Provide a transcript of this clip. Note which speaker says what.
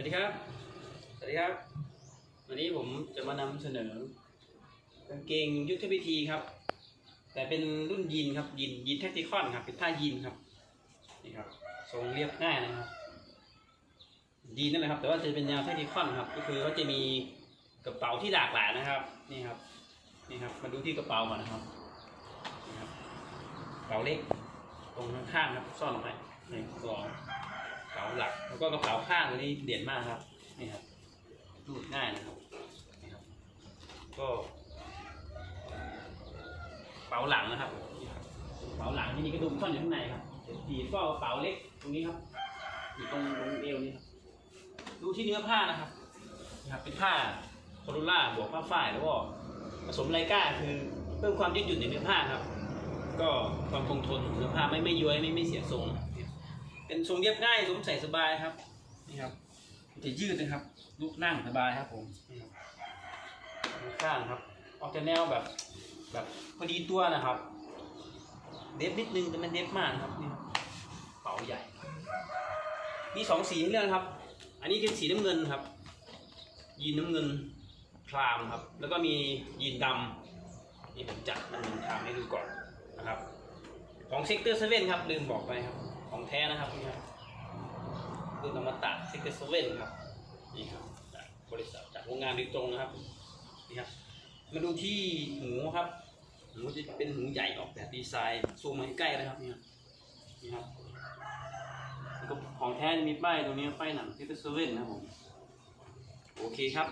Speaker 1: วัสดีครับ สวัสดีครับ วันนี้ผมจะมานำเสนอกางเกงยุทธวิธีครับ แต่เป็นรุ่นยีนครับยีนยีนแท็กติคอนครับ เป็นท่ายีนครับ นี่ครับ ทรงเรียบง่ายนะครับ ยีนนั่นแหละครับ แต่ว่าจะเป็นแนวแท็กติคอนครับ ก็คือว่าจะมีกระเป๋าที่หลากหลายนะครับ นี่ครับ นี่ครับ มาดูที่กระเป๋าก่อนนะครับนี่ครับกระเป๋าเล็ก ตรงข้างๆครับ ซ่อนลงไปหนึ่งสอง เป๋าหลัก แล้วก็กระเป๋าข้างตัวนี้เด่นมากครับนี่ครับรูดง่ายนะครับนี่ครับ ก็กระเป๋าหลังนะครับกระเป๋าหลังที่มีกระดุมซ่อนอยู่ข้างในครับผีบก็กระเป๋าเล็กตรงนี้ครับอยู่ตรงตรงเอวนี่ครับดูที่เนื้อผ้านะครับนี่ครับเป็นผ้าโคโรล่าบวกผ้าฝ้ายแล้วก็ผสมไลก้าคือเพิ่มความยืดหยุ่นในเนื้อผ้าครับ ก็ความคงทนของเนื้อผ้าไม่ไม่ย้วยไม่ไม่เสียทรงนะ เป็นทรงเรียบง่ายสวมใส่สบายครับ นี่ครับจะยืดนะครับลุกนั่งสบายครับผมนี่ครับข้างครับ ออกจะแนวแบบ แบบพอดีตัวนะครับ เดฟนิดนึงแต่มันเดฟมากนะครับนี่ครับเป๋าใหญ่ มีสองสีให้เลือกครับ อันนี้เป็นสีน้ำเงินครับ ยีนน้ำเงินครามครับ แล้วก็มียีนดำนี่ผมจัดน้ำเงินครามให้ดูก่อนนะครับ ของเซกเตอร์เซเว่นครับลืมบอกไปครับ ของแท้นะครับนี่ครับรุ่นอมตะเซกเตอร์เซเว่นครับนี่ครับจากบริษัทจากโรงงานโดยตรงนะครับนี่ครับมาดูที่หูครับหูจะเป็นหูใหญ่ออกแบบดีไซน์ซูมมาให้ใกล้นะครับนี่ครับนี่ครับของแท้มีป้ายตรงนี้ป้ายหนังเซกเตอร์เซเว่นนะครับผมโอเคครับ